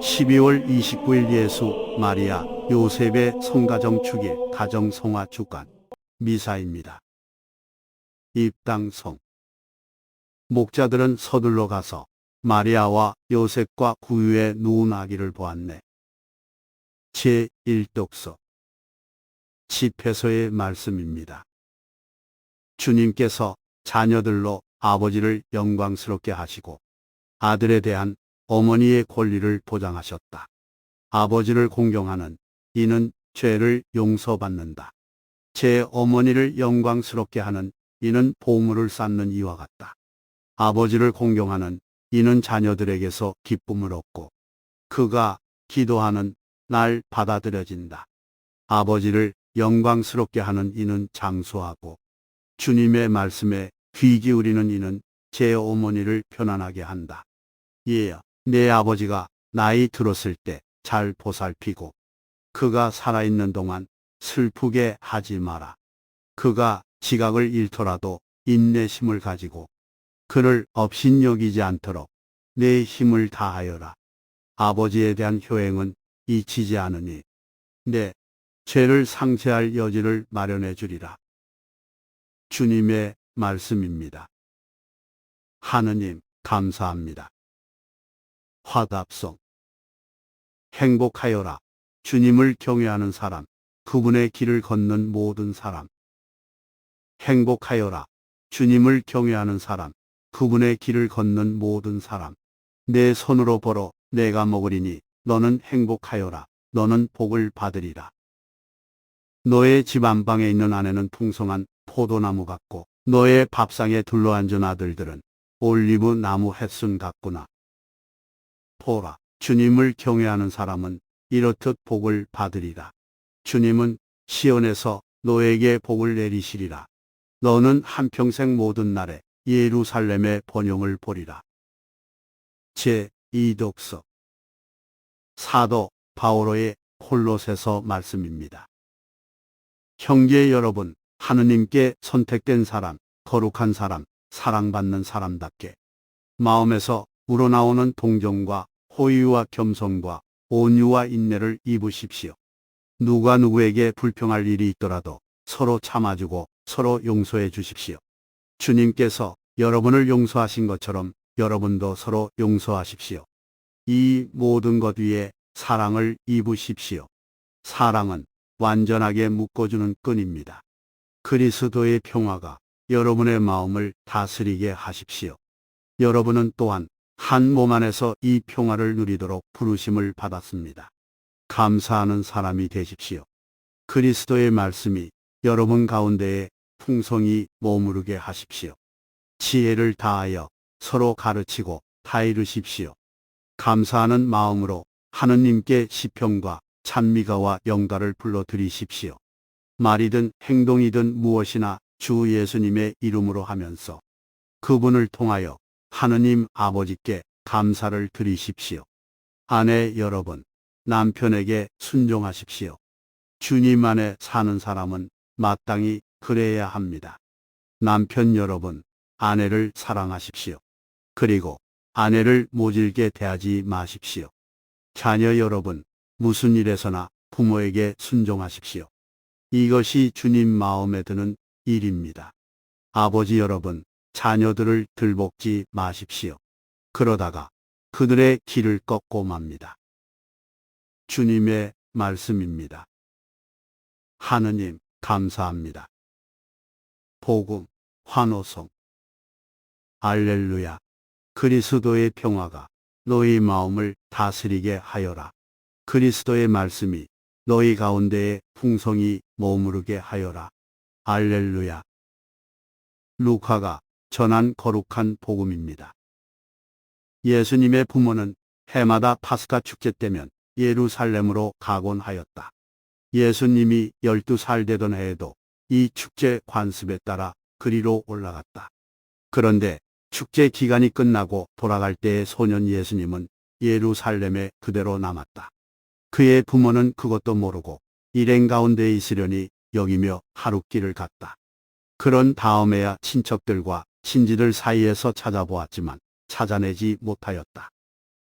12월 29일 예수, 마리아, 요셉의 성가정 축일 가정성화 주간 미사입니다. 입당성 목자들은 서둘러 가서 마리아와 요셉과 구유에 누운 아기를 보았네. 제1독서 집회서의 말씀입니다. 주님께서 자녀들로 아버지를 영광스럽게 하시고 아들에 대한 어머니의 권리를 보장하셨다. 아버지를 공경하는 이는 죄를 용서받는다. 제 어머니를 영광스럽게 하는 이는 보물을 쌓는 이와 같다. 아버지를 공경하는 이는 자녀들에게서 기쁨을 얻고 그가 기도하는 날 받아들여진다. 아버지를 영광스럽게 하는 이는 장수하고 주님의 말씀에 귀 기울이는 이는 제 어머니를 편안하게 한다. 예여, 내 아버지가 나이 들었을 때 잘 보살피고 그가 살아있는 동안 슬프게 하지 마라. 그가 지각을 잃더라도 인내심을 가지고 그를 업신여기지 않도록 내 힘을 다하여라. 아버지에 대한 효행은 잊히지 않으니 내 죄를 상쇄할 여지를 마련해 주리라. 주님의 말씀입니다. 하느님, 감사합니다. 화답성. 행복하여라. 주님을 경외하는 사람, 그분의 길을 걷는 모든 사람. 행복하여라. 주님을 경외하는 사람, 그분의 길을 걷는 모든 사람. 내 손으로 벌어 내가 먹으리니 너는 행복하여라. 너는 복을 받으리라. 너의 집 안방에 있는 아내는 풍성한 포도나무 같고 너의 밥상에 둘러앉은 아들들은 올리브 나무 햇순 같구나. 보라, 주님을 경외하는 사람은 이렇듯 복을 받으리라. 주님은 시온에서 너에게 복을 내리시리라. 너는 한평생 모든 날에 예루살렘의 번영을 보리라. 제 2독서 사도 바오로의 콜롯에서 말씀입니다. 형제 여러분, 하느님께 선택된 사람, 거룩한 사람, 사랑받는 사람답게 마음에서 우러나오는 동정과 호의와 겸손과 온유와 인내를 입으십시오. 누가 누구에게 불평할 일이 있더라도 서로 참아주고 서로 용서해 주십시오. 주님께서 여러분을 용서하신 것처럼 여러분도 서로 용서하십시오. 이 모든 것 위에 사랑을 입으십시오. 사랑은 완전하게 묶어주는 끈입니다. 그리스도의 평화가 여러분의 마음을 다스리게 하십시오. 여러분은 또한 한 몸 안에서 이 평화를 누리도록 부르심을 받았습니다. 감사하는 사람이 되십시오. 그리스도의 말씀이 여러분 가운데에 풍성히 머무르게 하십시오. 지혜를 다하여 서로 가르치고 다 이루십시오. 감사하는 마음으로 하느님께 시평과 찬미가와 영가를 불러 드리십시오. 말이든 행동이든 무엇이나 주 예수님의 이름으로 하면서 그분을 통하여 하느님 아버지께 감사를 드리십시오. 아내 여러분, 남편에게 순종하십시오. 주님 안에 사는 사람은 마땅히 그래야 합니다. 남편 여러분, 아내를 사랑하십시오. 그리고 아내를 모질게 대하지 마십시오. 자녀 여러분, 무슨 일에서나 부모에게 순종하십시오. 이것이 주님 마음에 드는 일입니다. 아버지 여러분, 자녀들을 들볶지 마십시오. 그러다가 그들의 길을 꺾고 맙니다. 주님의 말씀입니다. 하느님, 감사합니다. 복음, 환호성. 알렐루야. 그리스도의 평화가 너희 마음을 다스리게 하여라. 그리스도의 말씀이 너희 가운데에 풍성히 머무르게 하여라. 알렐루야. 루카가 전한 거룩한 복음입니다. 예수님의 부모는 해마다 파스카 축제 때면 예루살렘으로 가곤 하였다. 예수님이 12살 되던 해에도 이 축제 관습에 따라 그리로 올라갔다. 그런데 축제 기간이 끝나고 돌아갈 때의 소년 예수님은 예루살렘에 그대로 남았다. 그의 부모는 그것도 모르고 일행 가운데 있으려니 여기며 하룻길을 갔다. 그런 다음에야 친척들과 친지들 사이에서 찾아보았지만 찾아내지 못하였다.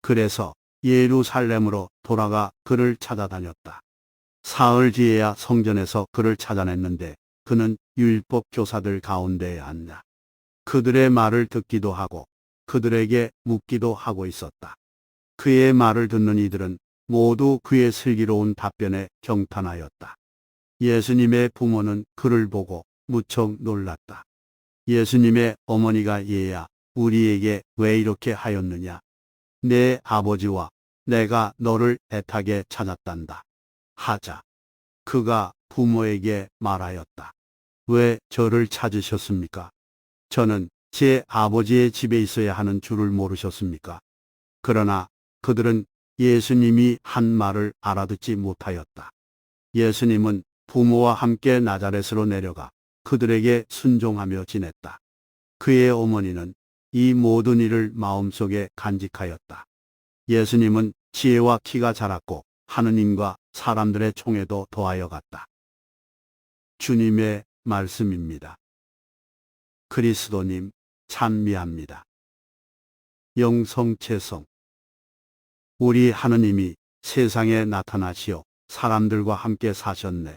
그래서 예루살렘으로 돌아가 그를 찾아다녔다. 사흘 뒤에야 성전에서 그를 찾아냈는데 그는 율법 교사들 가운데에 앉아 그들의 말을 듣기도 하고 그들에게 묻기도 하고 있었다. 그의 말을 듣는 이들은 모두 그의 슬기로운 답변에 경탄하였다. 예수님의 부모는 그를 보고 무척 놀랐다. 예수님의 어머니가 얘야, 우리에게 왜 이렇게 하였느냐? 내 아버지와 내가 너를 애타게 찾았단다. 하자. 그가 부모에게 말하였다. 왜 저를 찾으셨습니까? 저는 제 아버지의 집에 있어야 하는 줄을 모르셨습니까? 그러나 그들은 예수님이 한 말을 알아듣지 못하였다. 예수님은 부모와 함께 나자렛으로 내려가 그들에게 순종하며 지냈다. 그의 어머니는 이 모든 일을 마음속에 간직하였다. 예수님은 지혜와 키가 자랐고 하느님과 사람들의 총에도 더하여 갔다. 주님의 말씀입니다. 그리스도님 찬미합니다. 영성체성 우리 하느님이 세상에 나타나시어 사람들과 함께 사셨네.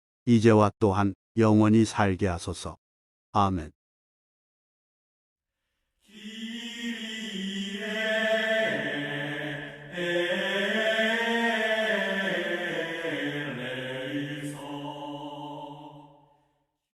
이제와 또한 영원히 살게 하소서. 아멘.